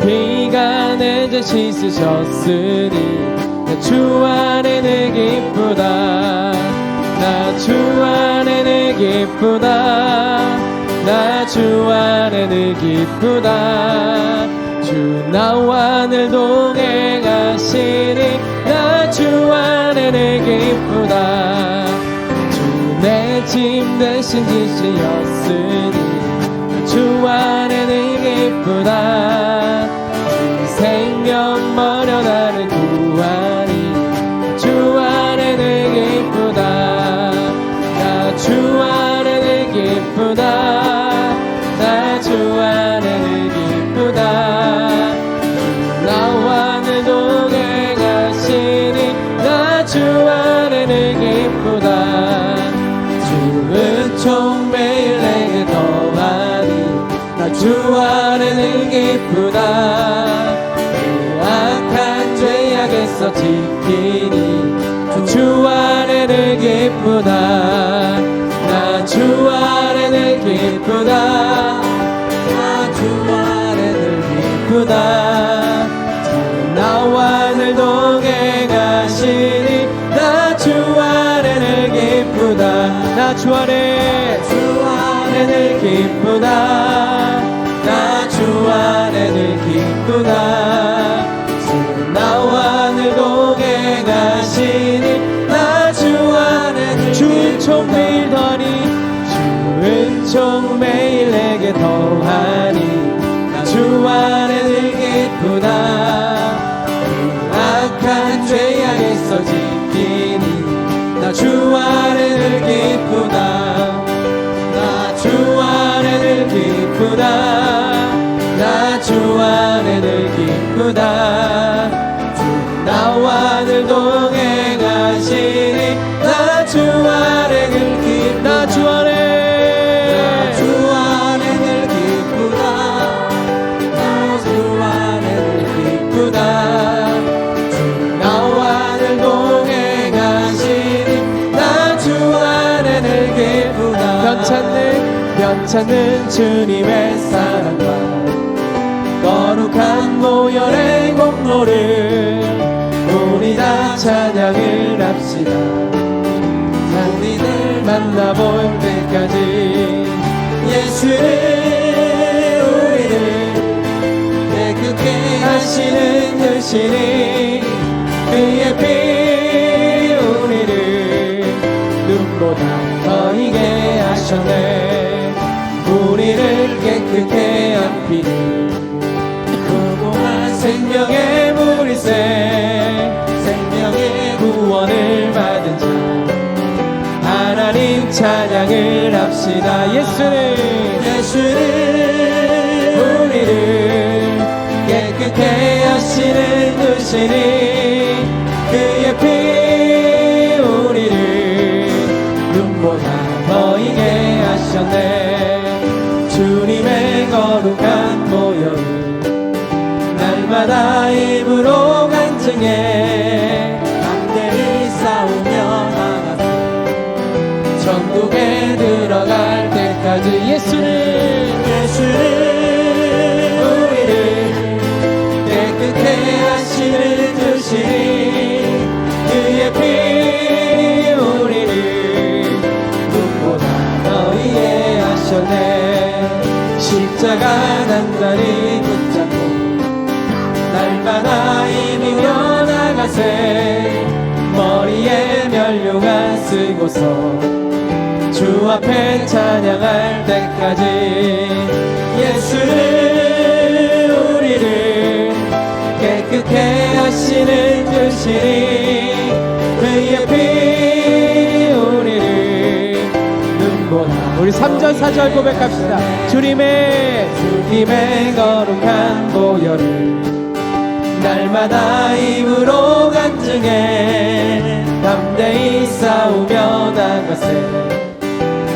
비가 내게 씻으셨으니 나주 안에 내 기쁘다. 나 주 안에 내 기쁘다 나 주 안에 내 기쁘다 주 나와 늘 동행하시니 나 주 안에 내 기쁘다 주 내 짐 대신 지시였으니 주 안에 내 기쁘다 이 생명 버려 나를 구하 주 안에 늘 기쁘다. 그 악한 죄악에서 지키니 주 안에 늘 기쁘다. 나 주 안에 늘 기쁘다. 나 주 안에 늘 기쁘다. 주 나와 늘 동행하시니 나 주 안에 늘 기쁘다 늘 기쁘다. 나 주 안에 늘 기쁘다. 주 나와 늘 동행하시니 나 주 안에 늘 주총 매일 더하니 주은 총 매일 내게 더하니 나 주 안에 늘 기쁘다. 그 악한 죄악에서 지키니 나 주 안에 늘 기쁘다 기쁘다 주 나와 늘 동행하시니 나주 안에 늘 기쁘다 나주 안에. 주 안에 늘 기쁘다 나주 안에 늘 기쁘다 주 나와 늘 동행하시니 나주 안에 늘 기쁘다 변찮는 변찮는 주님의 사랑과 거룩한 모열의 공로를 우리 다 찬양을 합시다. 우리를 만나볼 때까지 예수를 우리를 깨끗게 하시는 유신이 생명의 물이세 생명의 구원을 받은 자. 하나님 찬양을 합시다. 예수를 예수를. 우리를 깨끗게 하시는 주시니 그의 피 우리를 눈보다 더 이게 하셨네. 주님의 거룩한 날마다 입으로 간증해. 남들이 싸우며 나가세 천국에 들어갈 때까지 예수를 예수를 우리를 깨끗게 하시는 주시니 그의 피 우리를 눈보다 더 이해하셨네. 십자가 단단히 이미며 나가세. 머리에 면류관 쓰고서 주 앞에 찬양할 때까지 예수를 우리를 깨끗게 하시는 주시니 그의 피 우리를 눈보다 우리 3절 4절 고백합시다. 주님의 주님의 거룩한 보혈을 날마다 입으로 간증해. 담대히 싸우며 나갔을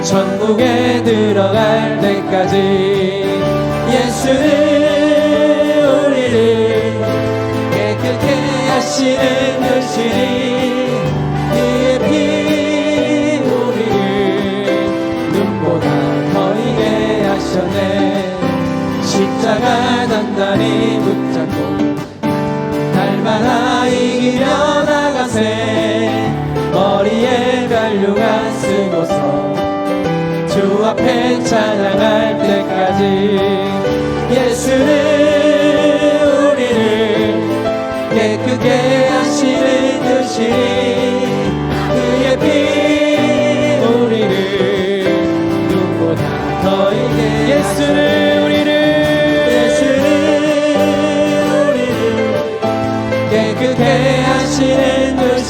천국에 들어갈 때까지 예수는 우리를 깨끗해 하시는 현실이 그의 피 우리를 눈보다 더이게 하셨네. 십자가 단단히 붙잡고 이기려 나가세. 머리에 별류가 쓰고서. 주 앞에 찬양할 때까지 예수는 우리를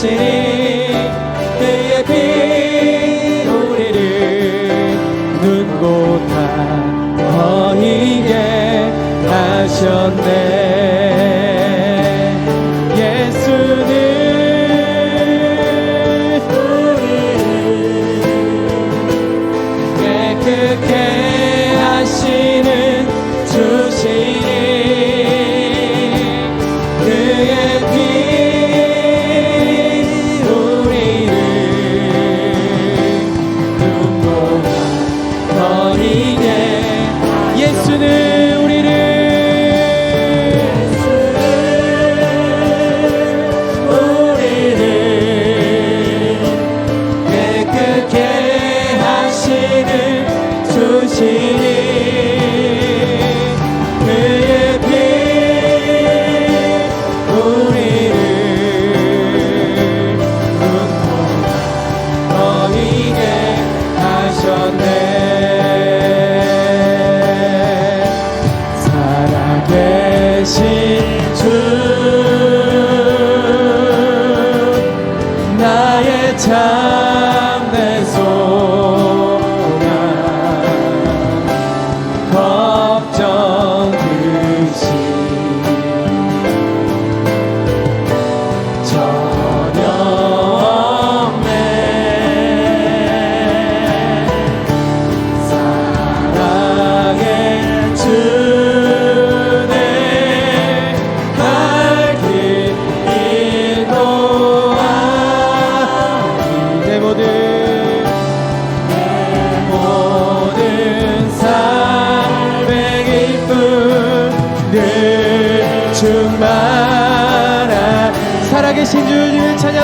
듯이 그의 피 우리를 눈보다 더 이게 하셨네. 예수는 우리를 깨끗게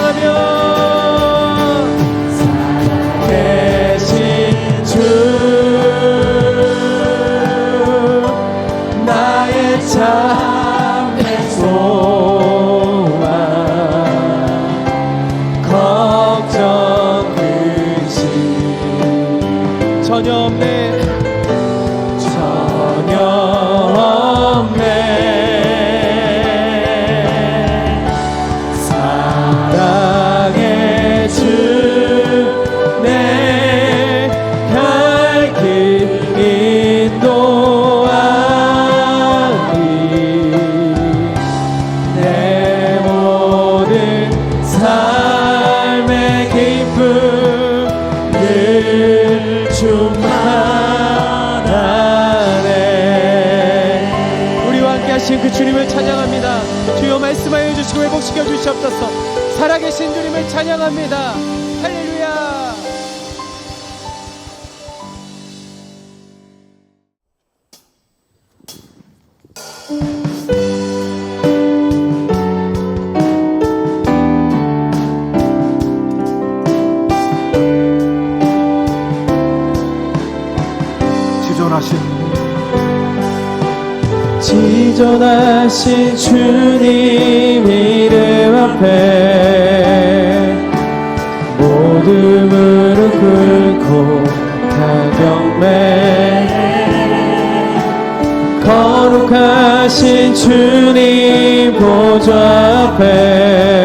찬양하며 충만하네. 우리와 함께 하신 그 주님을 찬양합니다. 주여 말씀하여 주시고 회복시켜 주시옵소서. 살아계신 주님을 찬양합니다 지존하신 주님 이름 앞에 모두 무릎 꿇고 다 경배 거룩하신 주님 보좌 앞에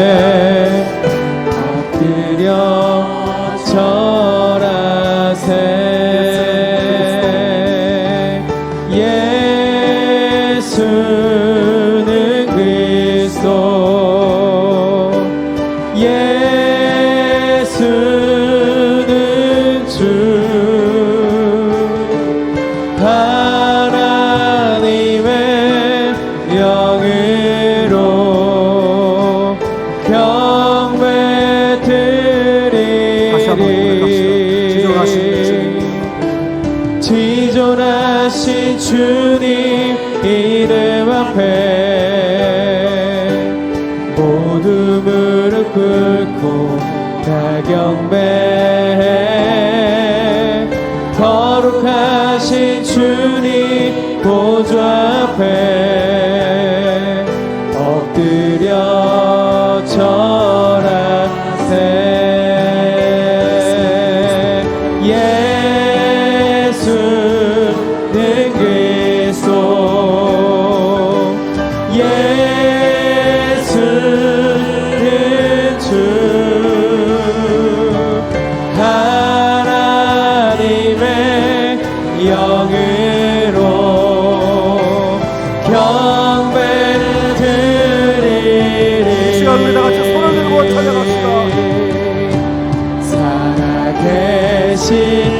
살